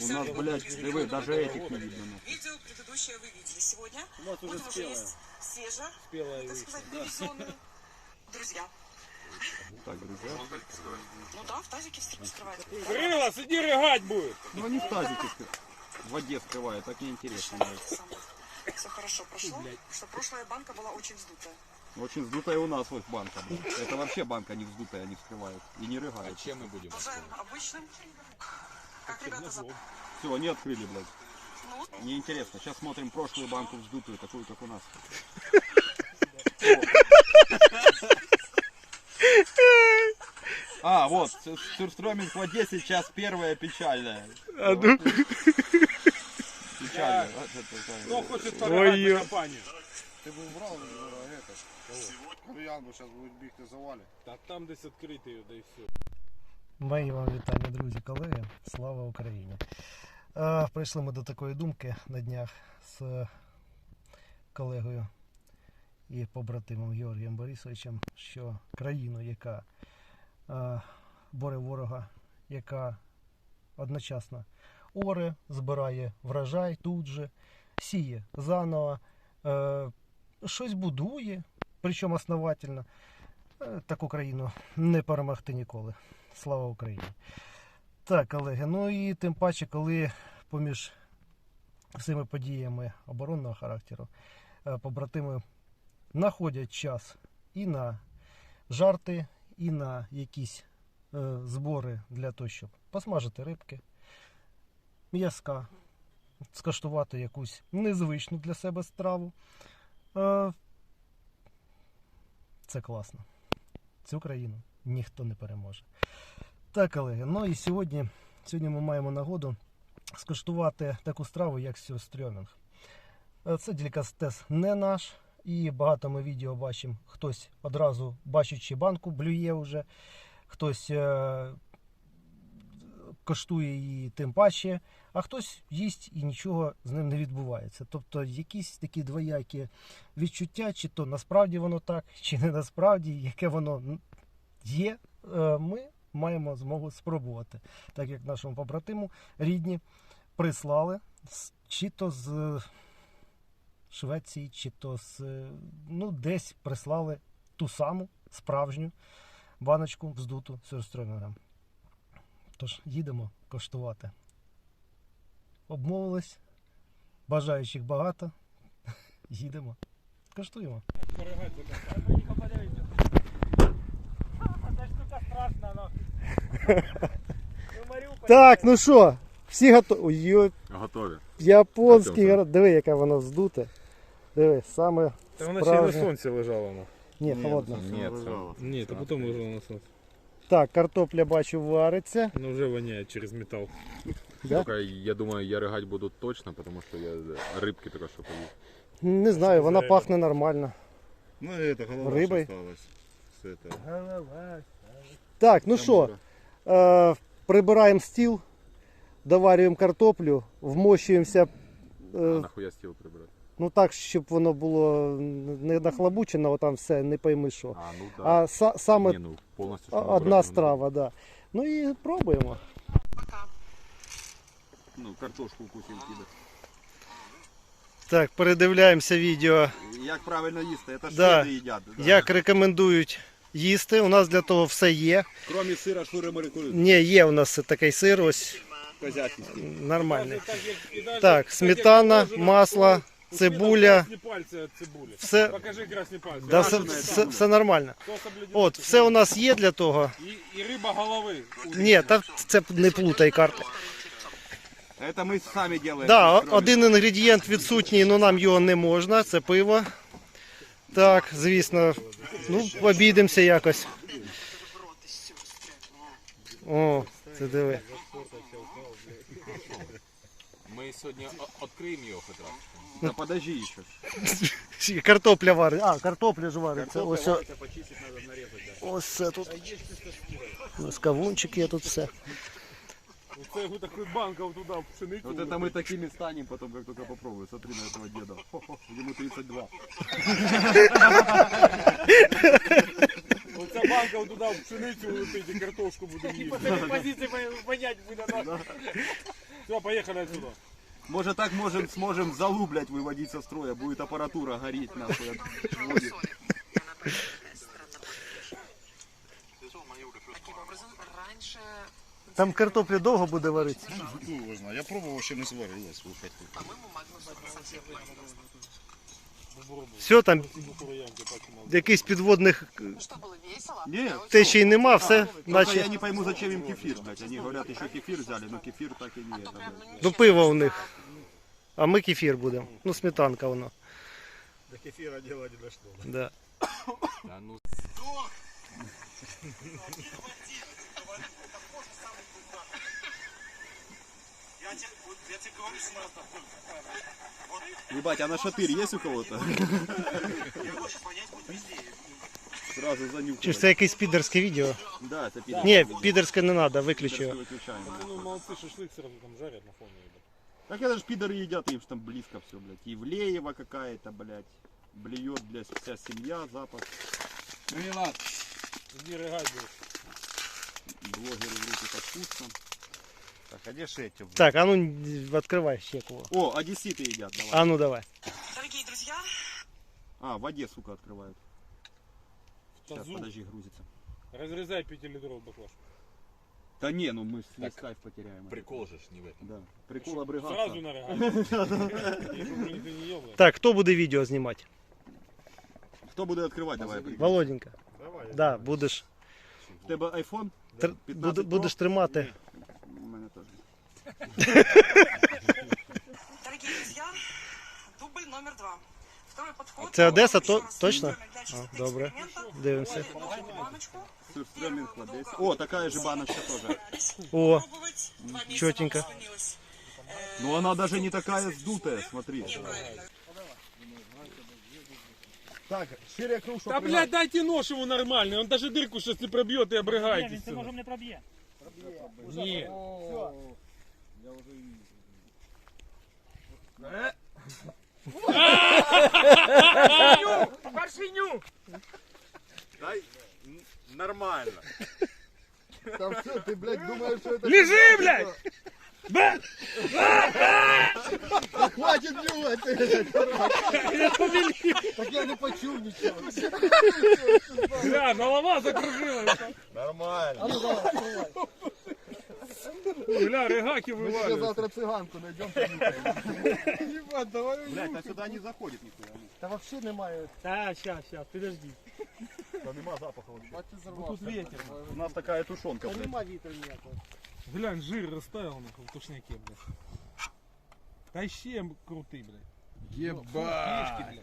У нас, блядь, диви, даже этих не видно. Видео предыдущее вы видели. Сегодня У вас уже спелое. есть свежее, Спелая так сказать, привезенную. Друзья. Так, друзья. Ну да, в тазике скрывается. Крила, сиди рыгать будет. Ну они в тазике в воде скрывают, так неинтересно. Все хорошо прошло, что прошлая банка была очень вздутая. Очень вздутая у нас вот банка. Это вообще банка не вздутая, они вскрывают. И не рыгают. Чем мы будем? Обычным. Как ребята за... Все, они открыли, блядь. Ну, Неинтересно. Сейчас смотрим прошлую банку вздутую, такую, как у нас. А, вот, сюрстроминг в воде сейчас первая печальная. А ну. Печальная. Вот это, это, Кто хочет Ой, торгать ё. на компанию? Ти б брав это, Кур'ян, бо зараз будуть бігти завалі. Та там десь відкритий, да і все. Мої вам вітання, друзі, колеги. Слава Україні. Е, прийшли ми до такої думки на днях з колегою і побратимом Георгієм Борисовичем, що країну, яка е, боре ворога, яка одночасно оре, збирає врожай тут же, сіє заново, е, щось будує, причому основательно. Таку країну не перемогти ніколи. Слава Україні. Так, колеги, ну і тим паче, коли поміж всіми подіями оборонного характеру е, побратими знаходять час і на жарти, і на якісь е, збори для того, щоб посмажити рибки, м'язка, скаштувати якусь незвичну для себе страву. Е, це класно. Цю країну ніхто не переможе. Так, колеги, ну і сьогодні, сьогодні ми маємо нагоду скуштувати таку страву, як сюрстрьомінг. Е, Це делікатес не наш, і багато ми відео бачимо. Хтось одразу бачачи банку, блює вже, хтось е, коштує її тим паче, а хтось їсть і нічого з ним не відбувається. Тобто якісь такі двоякі відчуття, чи то насправді воно так, чи не насправді, яке воно є, е, ми маємо змогу спробувати. Так як нашому побратиму рідні прислали чи то з Швеції, чи то з е, ну, десь прислали ту саму справжню баночку вздуту сюрстромінгом. Тож їдемо коштувати. Обмовились, бажаючих багато. Їдемо. Коштуємо. Так, ну що, всі готові. Ой, Готові. японський Готові. город. Диви, яке воно вздуте. Диви, саме. Та вона ще й на Справжня. сонці лежала. ну. Ні, холодно. Ні, це Ні, то потім лежала на сонці. Так, картопля бачу вариться. Ну вже воняє через метал. Да? Только я думаю, я рыгать буду точно, потому что я рыбки только что поел. Не знаю, вона Зелено. пахне нормально. Ну это голова Рибой? ж осталась. З этого. Так, ну що, е, прибираємо стіл, доварюємо картоплю, вмощуємося. А Е, нахуя стіл прибрати? ну так, щоб воно було не нахлобучено, там все, не пойми що. А, ну да. А са- саме Ні, ну, повністю, а- одна обратно страва, да. Ну і пробуємо. Ну, картошку вкусим кидать. Так, передивляємося відео, Як правильно їсти? Це Да. шведи їдять. да. як рекомендують їсти. У нас для того все є. Кроме сира, шури морякують. Ні, є у нас такий сир, ось нормальний. Так, Так, сметана, масло, цибуля. Все, Покажи красні пальці. да, все, все, все нормально. От, все у нас є для того. І, і риба голови. Ні, та це не плутай карти. Это мы сами делаем. Да, один інгредієнт відсутній, але нам його не можна, це пиво. Так, звісно. Ну, обійдемося якось. О, це диви. Ми сьогодні відкриємо його хоч раз. Да подожди еще. Ще Картопля варить. А, картопля ж вариться. Ось, о- почистить надо нарезать. ось це тут. Ось кавунчик є тут все. Це його такий банков туди в пшеницю. Вот это мы такими станем потом, как только попробую. Смотри на этого деда. Хо-хо, Ему 32. Оця банка туди в пшеницю летить і картошку буде їсти. Позиції понять буде. Все, поехали отсюда. Может так можем, сможем залу, блядь, выводить со строя. Будет аппаратура гореть нахуй. от води. Там картопля довго буде варитися. Ну, його знає. Я пробував, ще не. По-моему, магнус совсем Все там, якихось підводних Ну что, было весело? Не, Я очень- течій нема, все, Только я наче не пойму, зачем им кефир, блядь. Они говорят, еще кефир взяли, но кефир так и не это, блядь. ну, до пива у них. А ми кефір будемо. Ну, сметанка воно. До кефіра діло не дошло. Да. Да ну Ебать, а на шатырь есть у кого-то? Сразу занюхал. Чи ж це якесь підерське відео? Да, это пидор. Ні, підерське не треба, виключи його. Выключаем. Ну, молодцы, шашлык сразу там жарят на фоне. ебать. Так это же пидоры едят, им ж там близко все, блядь. Ивлеева какая-то, блядь. Блюет, блядь, вся семья, запах. Иди рыгать будешь. Блогеры врут, это вкусно. Так, а де ж эти? Так, а ну відкривай ще кого. О, одесситы едят, давай. А ну давай. Дорогие друзья, А, в воде, сука, открывают. Сейчас, Тазу. подожди, грузится. Разрезай 5-литровый баклаж. Да не, ну мы весь кайф потеряем. прикол же ж не в этом. Да. Прикол обрыгаться. Сразу на рыгать. Чтобы никто не ел, блядь. Так, хто буде відео знімати? Кто будет открывать? Давай. прикинь. Володенька. Давай. Да, будеш, В тебе iPhone? тр- 15 буде- Pro? будеш тримати. У мене теж. дорогие друзья, дубль номер два. Второй подход. Це Одеса, Еще то- раз точно? выбираем для чистоты А, добре. эксперимента. Дивимося. Нашу баночку. Сюрстрёминг в Одесі. О, такая же баночка тоже. О, Пробовать. Два месяца чётенько. вам сохранилось. Но она даже не такая сдутая, смотри. Неправильно. Так, шире круг, Да, блядь, дайте нож ему нормальный. Он даже дырку сейчас не пробьет и обрыгайтесь. Це може не проб'є. Нет. Я уже и не Дай нормально. Там все, ты, блядь, думаешь, что это... Лежи, блядь! Хватит блювать! Так я не почув ничего. Да, голова закружилась. Нормально. Бля, рыгаки Ми ще вываливают. завтра циганку знайдемо. Єбать, давай. Блять, а сюда не заходит нихуя. Та взагалі немає. Так, щас, щас, підожди. Да нема запаха вообще. Бачу, зарвався. Тут ветер. У нас такая тушенка, Та блядь. нема вітру ніякого. Глянь, жир растаял нахуй в тушняке, блядь. Да еще крутый, блядь. Єбать. блядь.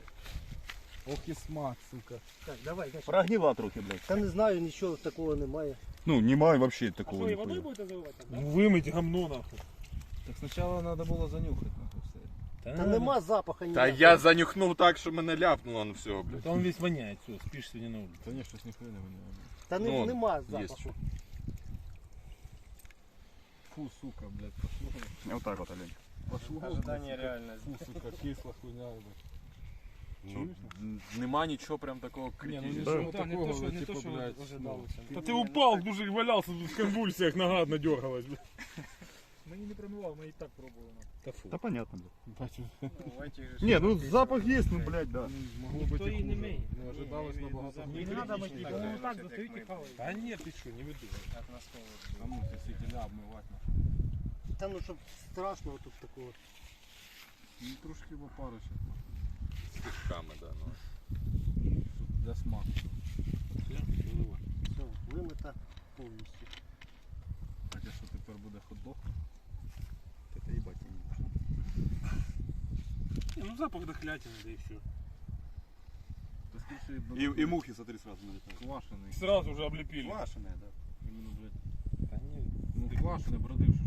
Ох і смак, сука. Так, давай, Катя. Прогнила трохи, блядь. Та не знаю, нічого такого немає. Ну, немає вообще А такого що, і водою нихуя. будете заливати? да? Вымыть говно нахуй. Так спочатку треба було занюхати. нахуй, все. Та нема запаха Та ніякого. я занюхнув так, що мене ляпнуло на все, блядь. Да он весь воняет, все, спишь сегодня на улице. Та ні, щось ніхуя не воняє. Та не- Ну, нема є запаху. Фу, сука, блядь, пошло. Вот так вот, Олень. Пошло. Ожидання реально. Фу, сука, кисла хуйня, блядь. Ну, н- нема нічого прям такого Ні, ну критичного. нічого Да, не такого, то, що- не типу, то, що блядь, ожидалося. ну, Да ты упал, мужик валялся тут в конвульсиях, нога одна дергалась, блядь. Мені не промивав, ми і так пробували. Да фу. Да понятно, блядь. Бачиш, Не, ну запах есть, ну, блядь, да. могло Ніхто бути її не хуже. миє. Ну, ожидалось набагато Не хуже. треба мити, воно так достають і хавають. Да нет, ты что, не выдумай. Кому ти сітіля обмивати? Та ну щоб страшно тут такого. Ну, трошки в опару ще. Кишками, да, ну. Для смаку. Все, вимита повністю. Так, а що тепер буде хот-дог? Это ебать. я не. Не, ну запах дохлятины, да и все. Та скільки И, и мухи, смотри, сразу налетают. квашений. Сразу же облепили. Квашеная, да. Іменно, блядь, Да нет, ну квашений, бродивши.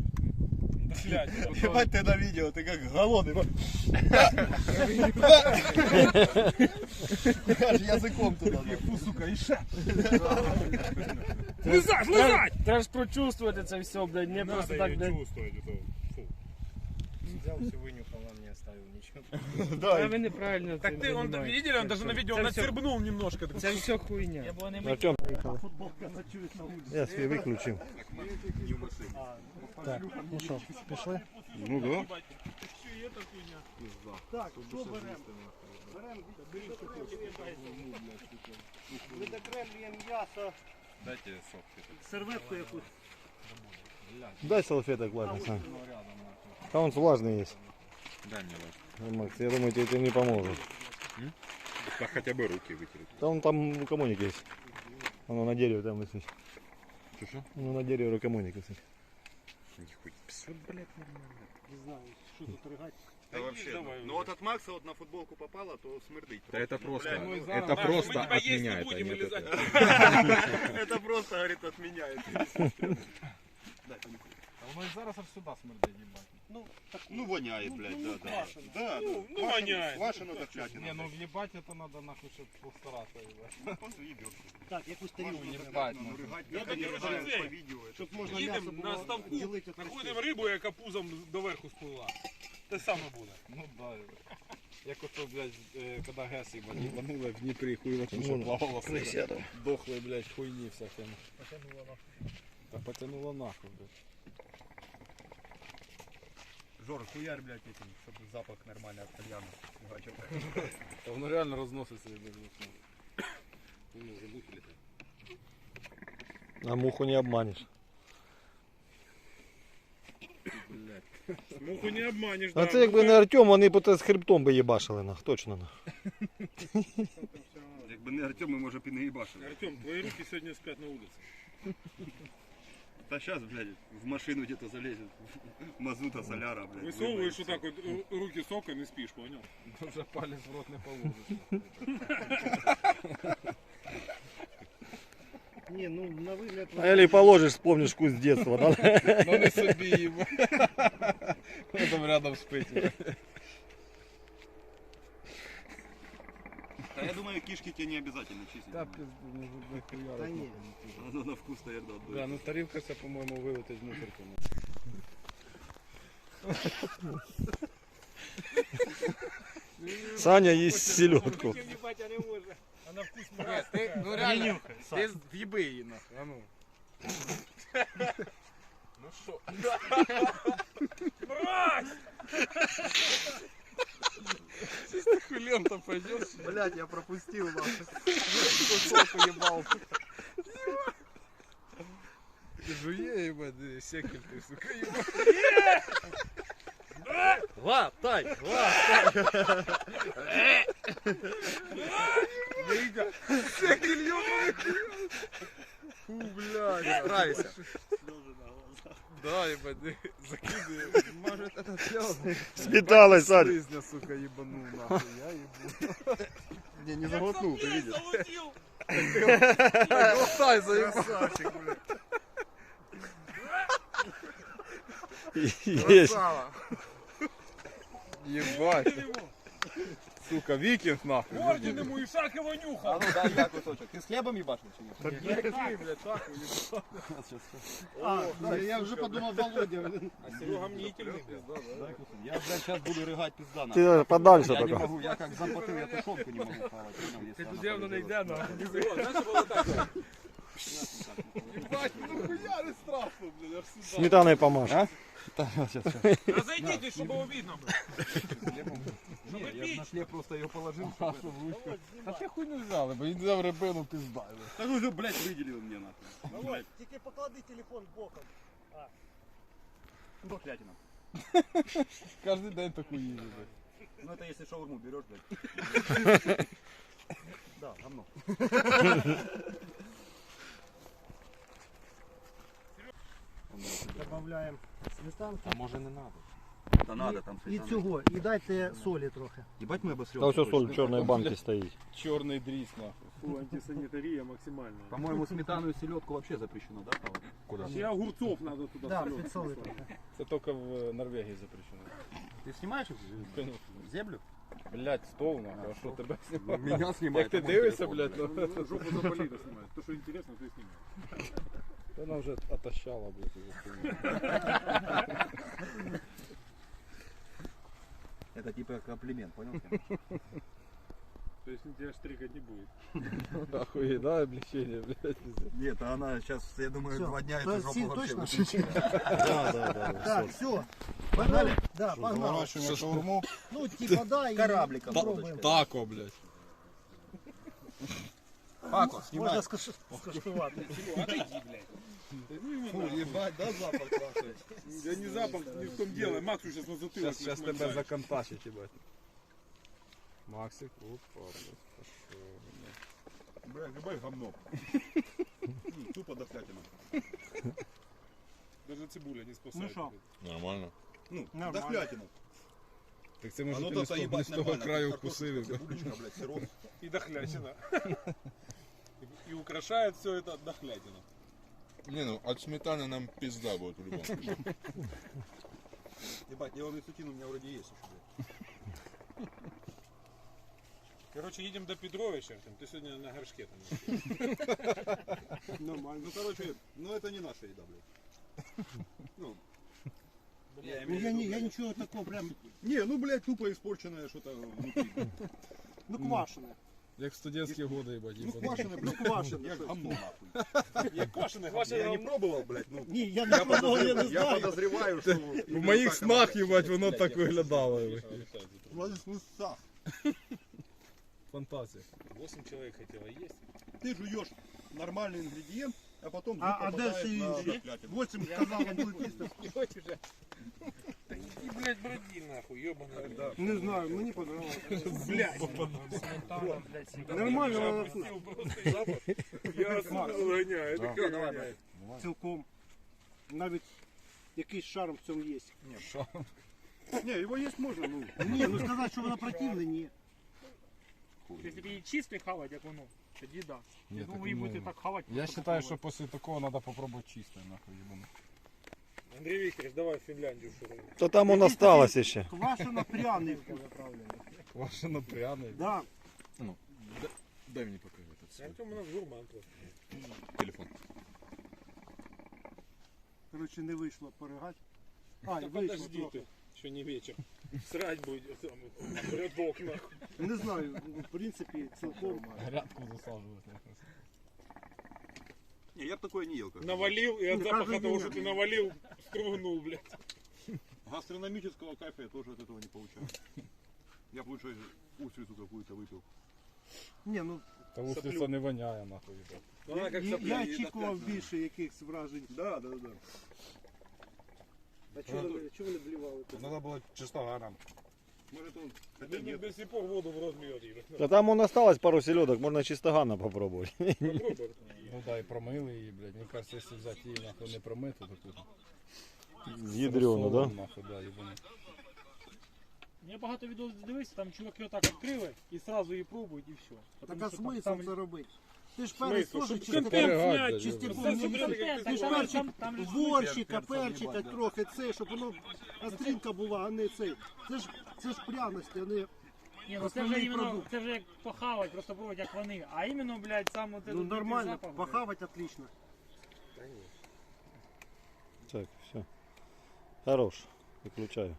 Дохлятина. Ебать ты на видео, ты как голодный. Аж языком туда. Фу, сука, і ще. Лизать, лизать! Треба ж прочувствувати це все, блядь, не просто так, блядь. чувствовать. Это. Взял не оставил ничего. А ви неправильно Так цим ты, он, займаєтесь. видели, он даже на видео Це все- нацербнул немножко. Це все хуйня. Я был не Артем, Поїхали. Я свій виключив. Так, ну що, пішли? Ну да. Так, що беремо? Беремо видокремлюємо м'ясо. Дайте сок. Серветку якусь. Дай салфеток влажный, Сань. А он влажный есть. Дай мне вот. Макс, я думаю, тебе этим не поможет. Да хотя бы руки вытереть. Да он там рукомойник есть. Оно на дереве там висит. Что? Ну на дереве рукомойник висит. Нихуя. Псё, блядь, нормально. Не знаю, що тут ригати. Да вообще. Ну вот от Макса вот на футболку попало, то смердить. Да это просто, Блядь, ну, это просто от меня, это от этого. Это просто, говорит, отменяет. А воно і зараз аж сюди смердить, їбать. Ну воняет, блядь, да, да. Да, Ну, ну, воняет. Квашено до. Не, ну в'їбать це треба нахуй, їбать. Он уебет. Так, якусь тарілку. Їбать, ну. Я так і розумію. по видео. это. Щоб можна Їдемо м'ясо на було ставку, ділити. Знаходимо рибу, яка пузом доверху сплила. Те саме буде. Ну да, їбать. Як ото, блядь, е, коли гес, їбать, їбанули в Дніпрі, хуй що плавало. Присяду. Дохли, блядь, хуйні всякими. Та потянуло нахуй, блядь. Жор, хуярь, блядь, этим, чтобы запах нормально от кальяна. Гача. Та воно реально розноситься, їбать. А муху не обманешь. Муху не обманеш, А це якби не Артем, вони б з хребтом би їбашили нах, точно нах. Якби не Артем, ми може б і не їбашили. Артем, твої руки сьогодні сплять на вулиці. Та сейчас, блядь, в машину где-то залезет. Мазута, соляра, блядь. Висовуєш выбоится. отак от ру- руки сока, не спиш, поняв? Вже палець в рот не положиш. Ні, ну на вигляд. А или положишь, вспомнишь вкус детства, да? Ну не собі, їбать. Воно там рядом спить. Да я думаю, кишки тебе не обязательно чистить. Та пизду, ну нахуя. Та ні. Оно на вкус, наверное, Да, отдает. ну тарілка ця, по-моєму, вилетить з мусорки. Саня есть селедку. А на вкус Ні, ти, ну реально, ти в'їби її нахуй, а ну. Ну що? Сейчас ты хулем-то пойдешь? Блядь, я пропустил вас. Кусок жуе, ебать, секель ты, сука, ебать. Глотай, Секель, ебаный. Фу, блядь. Нравится. Да, ебать, закидывай. Сметалой, Саня. Слизня, сука, ебанул, нахуй, я ебу. Не, не заглотнул, ты видишь. Глотай, заебал. Есть. Ебать. Сука, викинг, нахуй. Орден ему и шаг его нюхал. ну дай я кусочек. Ты с хлебом ебашил, чи нет? А, да, я вже подумав Володя. А Серега мнительный. Я, блядь, сейчас буду рыгать пизда на. Ты подальше Я не только. могу, я как зампотыл, я тушенку не могу хавать. понял, если она явно не полетела. йде, нахуй. Знаєш, було так. Ебать, ну хуя не страшно, блядь, аж сюда. Сметаной помажь. Разойдитесь, чтобы было видно. Не, я на хлеб просто ее положил. А ти хуйню взяли, бо він взяв рибину пизда. блядь. Так уже, блядь, выделил мне нахуй. Блядь, Тільки поклади телефон боком. дохлятина. Кожен день таку їжу, блядь. Ну это если шаурму берешь, блядь. Да, говно. Добавляємо сметанки. А може не надо? Да надо там І цього, і дайте солі трохи. Ебать мы обосрем. Там все соль в черной банке стоит. Чорний дріс, нахуй. Фу, антисанитария максимальная. По-моему, сметану и селедку вообще запрещено, да, хавать? Куда? Ще огурцов надо туда Да, солёных підсоли прислать. трохи. Це тільки в Норвегії запрещено. Ты снимаешь их? Конечно. Землю? Блять, стол нахуй, а що тебе знімає? Меня Як снимает. ти дивишся, блядь, ну Ну, Жопу заболит, снимает. То, что интересно, то и снимает. Вона вже отощала, блядь, уже. Это типа комплимент, понял? То есть он тебя штрикать не будет. Охуеть, да, облегчение, блядь. Нет, а она сейчас, я думаю, два дня эту сил вообще. Да, да, да. Так, все. Погнали? Да, погнали. Ну, типа, да, и Корабликом. Тако, блядь. Пако, Можна скаш- скаштувати. Фу, ебать, да, запах классный. Да не запах, не в том дело. Максу сейчас на затылок Сейчас, сейчас тебя законтачить, ебать. Максик, опа, блядь, пошел. Бля, ебать говно. М, Тупо дохлятина. Даже цибуля не спасает. Ну шо? Нормально. Ну, Нормально. дохлятина. Так це може ну ти то не з того- не ебать з того краю вкусили. блядь. Цибулечка, блядь, сироп. И дохлятина. И- украшает все это дохлятина. Не, ну от сметаны нам пизда будет в любом случае. Ебать, неолицетин у меня вроде есть еще, блядь. Короче, едем до Петровича. Артем. Ты сегодня на горшке там. Нормально. Ну, короче, ну это не наша еда, блядь. Ну, я Ну, имею в я, виду, не, я блядь. ничего такого прям, Не, ну, блядь, тупо испорченное что-то внутри. ну, квашеное. Як в студентські годи, ебать, Ну, їбать. квашеное, блядь, квашеное, Я что говно, нахуй. Я квашеный, Я не пробовал, блядь, ну. Не, я не Я пробовал, я не подозреваю, я знаю. подозреваю, что... В моїх снах, їбать, воно так виглядало. ебать. Владимир, ну, снах. Фантазія. 8 человек хотело есть. Ты жуешь нормальный ингредиент, а потом А- вдруг а попадаешь дальше на и- дохлятину. Восемь сказал, он будет есть. И, блядь, броди нахуй, ебаный. Не знаю, мені понравилось. Блядь. Нормально, воно Пропустил просто запах. Я отсюда гоняю. Это как гоняет? цілком. Навіть якийсь шарм в цьому є. Не, его есть можно, ну. Ні, ну сказати, що воно противне, ні. Якщо її чисто хавати, як воно, тоді да. Ні, ну, так, її ну, будете так хавати. Я просто считаю, что попробувати. после такого надо попробовать чисто, нахуй, ебаный. Андрей Викторович, давай в Финляндию шуруем. То там он осталось ще. Квашено пряний. Квашено пряный. Да. Дай мне пока этот Артем у нас гурман просто. телефон. Коротше, не вийшло поригати. А, і Да вийшло подожди трохи. ты, еще не вечер. Срать будет, там, рядок нахуй. Не знаю, ну, в принципі, цілком. Грядку засаживать. Не, я бы такое не ел. Как Навалил, и от Ну, запаха каждый того, день. что ты навалил, стругнул, блядь. Гастрономического кайфа я тоже от этого не получаю. Я бы лучше устрицу какую-то выпил. Ні, ну Та устрица не воняє, нахуй, ебать. Ну, Она как я, сопля. я очікував більше якихось вражень. Да, да, да. А чого ви, чого ви не блівали? Надо было чисто гаром. Может он... До, сих пор воду в рот льет, ебать. Там он осталось пару селедок, можна чистогана попробувати. Попробуй. Ну да, и промыли її, блядь. Мне кажется, если взять її, нахуй, не промиту, таку. Ядрено, да? Нахуй, да, ебаный. Я багато відео дивився, там чуваки отак відкрили і одразу її пробують і все. Так а Тому що там- смисл там- це робити? Ти ж перець теж чистяком. снять, Ну, Ти ж перчик, же ж борщика, перцем перчика трохи це, щоб воно остринка була, а не цей. Це ж, це ж пряності, а не... Ні, ну це Основний вже іменно, продукт. це вже як похавати, просто пробувати як вони. А іменно, блядь, сам от Ну этот нормально, запах, блядь. похавать отлично. Так, все. Хорош. Виключаю.